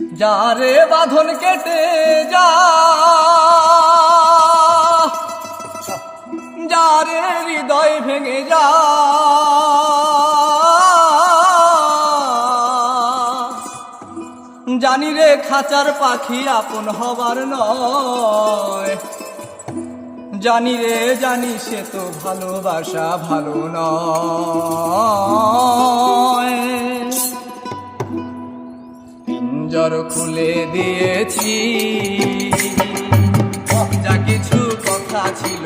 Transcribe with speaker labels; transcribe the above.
Speaker 1: যারে বাঁধন কেটে যা। যারে হৃদয় ভেঙে যা। জানি রে খাঁচার পাখি আপন হবার নয়। জানি রে, জানি সে তো ভালোবাসা ভালো নয়। পিঞ্জর খুলে দিয়েছি। যা কিছু কথা ছিল